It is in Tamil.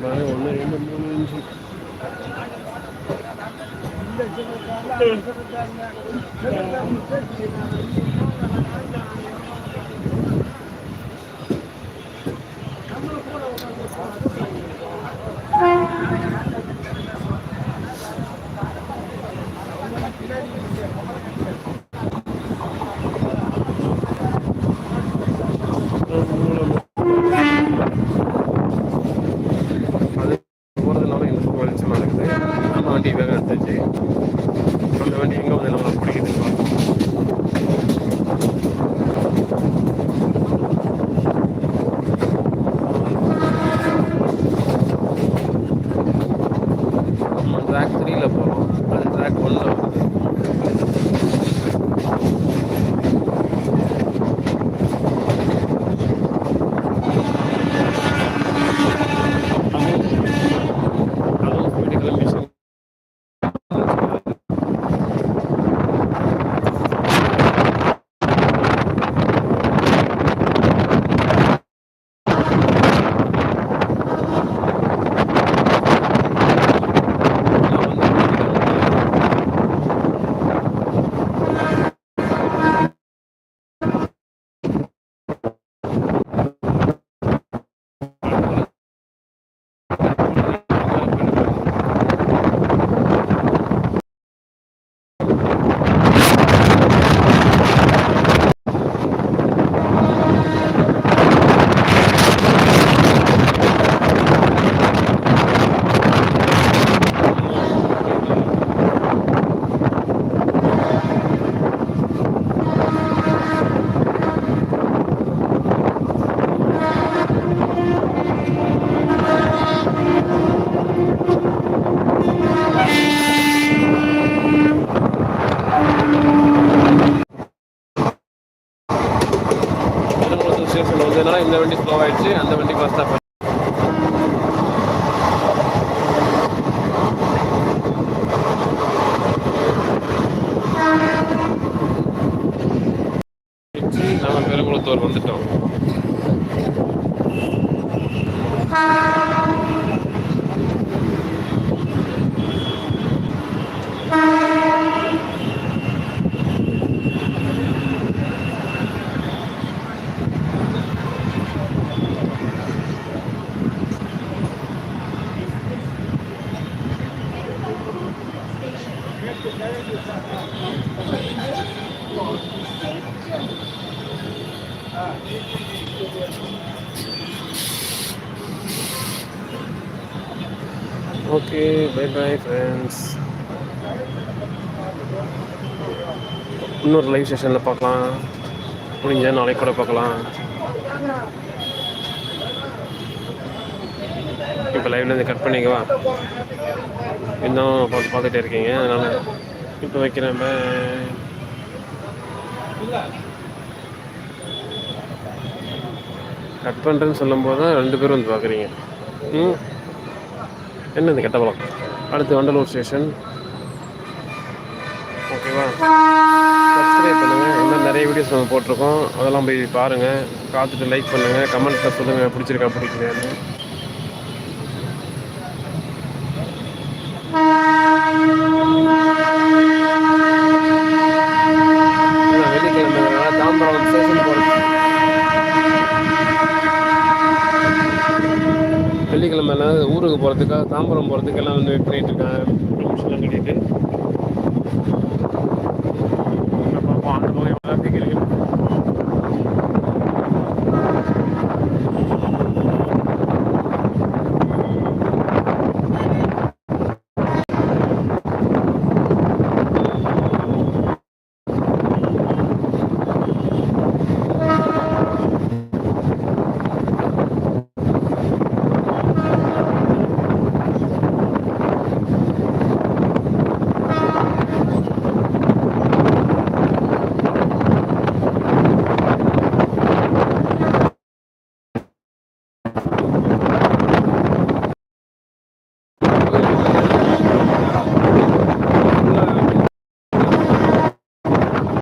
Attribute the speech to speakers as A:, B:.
A: பாருங்க ஒன்று ரெண்டு மூணு அஞ்சு அது நம்ம பெருங்குளத்தூர் வந்துட்டோம் ஓகே பை பை ஃப்ரெண்ட்ஸ் இன்னொரு லைவ் செஷனில் பார்க்கலாம். முடிஞ்ச நாளைக்கு கூட பார்க்கலாம். இப்போ லைவ்லேருந்து கட் பண்ணிக்கவா இன்னும் பார்த்து பார்த்துட்டே இருக்கீங்க. அதனால் இப்போ வைக்கிறேன் கட் பண்ணுறேன்னு சொல்லும்போது தான் ரெண்டு பேரும் வந்து பார்க்குறீங்க. ம்? என்ன இந்த கெட்ட அடுத்து வண்டலூர் ஸ்டேஷன். ஓகேவா? சப்ஸ்கிரைப் பண்ணுங்கள் இன்னும் நிறைய வீடியோஸ் நம்ம போட்டிருக்கோம். அதெல்லாம் போய் பாருங்கள் பார்த்துட்டு லைக் பண்ணுங்கள் கமெண்ட்டில் சொல்லுங்கள் பிடிச்சிருக்கா பிடிக்கலையான்னு. ஊருக்கு போகிறதுக்காக தாம்பரம் போகிறதுக்கெல்லாம் வந்து வெயிட் பண்ணிட்டு பெர்மிஷன்லாம் கட்டிட்டு